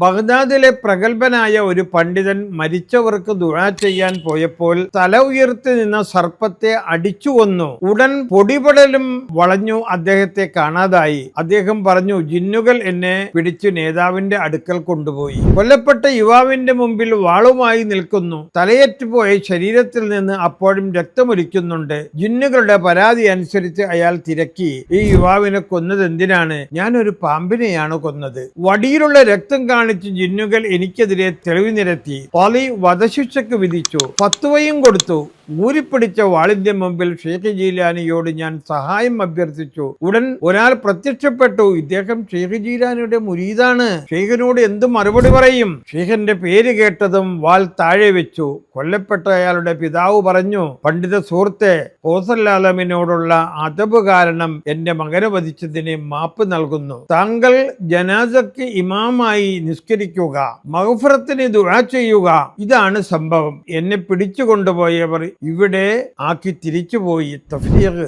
ബഗ്ദാദിലെ പ്രഗത്ഭനായ ഒരു പണ്ഡിതൻ മരിച്ചവർക്ക് ദുഴ ചെയ്യാൻ പോയപ്പോൾ തല ഉയർത്തി നിന്ന സർപ്പത്തെ അടിച്ചു കൊന്നു. ഉടൻ പൊടിപടലും വളഞ്ഞു അദ്ദേഹത്തെ കാണാതായി. അദ്ദേഹം പറഞ്ഞു ജിന്നുകൾ എന്നെ പിടിച്ചു നേതാവിന്റെ അടുക്കൽ കൊണ്ടുപോയി. കൊല്ലപ്പെട്ട യുവാവിന്റെ മുമ്പിൽ വാളുമായി നിൽക്കുന്നു. തലയേറ്റുപോയ ശരീരത്തിൽ നിന്ന് അപ്പോഴും രക്തമൊലിക്കുന്നുണ്ട്. ജിന്നുകളുടെ പരാതി അനുസരിച്ച് അയാൾ തിരക്കി. ഈ യുവാവിനെ കൊന്നത് എന്തിനാണ്? ഞാനൊരു പാമ്പിനെയാണ് കൊന്നത്. വടിയിലുള്ള രക്തം കാണിച്ച് ജിന്നുകൾ എനിക്കെതിരെ തെളിവ് നിരത്തി. പളി വധശിക്ഷയ്ക്ക് വിധിച്ചു. ഫത്വയും കൊടുത്തു. ഊരിപ്പിടിച്ച വാളിന്റെ മുമ്പിൽ ഷെയ്ഖ് ജീലാനിയോട് ഞാൻ സഹായം അഭ്യർത്ഥിച്ചു. ഉടൻ ഒരാൾ പ്രത്യക്ഷപ്പെട്ടു. ഇദ്ദേഹം ഷെയ്ഖ് ജീലാനിയുടെ മുരീദാണ് ഷെയ്ഖിനോട് എന്ത് മറുപടി പറയും? ഷെയ്ഖിന്റെ പേര് കേട്ടതും വാൾ താഴെ വെച്ചു. കൊല്ലപ്പെട്ട അയാളുടെ പിതാവ് പറഞ്ഞു പണ്ഡിത സുഹൃത്തെ ഹോസല്ലാലമിനോടുള്ള അതബ് കാരണം എന്റെ മകനെ വധിച്ചതിന് മാപ്പ് നൽകുന്നു. താങ്കൾ ജനാസക്ക് ഇമാമായി നിസ്കരിക്കുക മഹഫറത്തിന് ദുആ ചെയ്യുക. ഇതാണ് സംഭവം. എന്നെ പിടിച്ചു കൊണ്ടുപോയവർ ഇവിടെ ആക്കി തിരിച്ചുപോയി തഫ്രീഖ്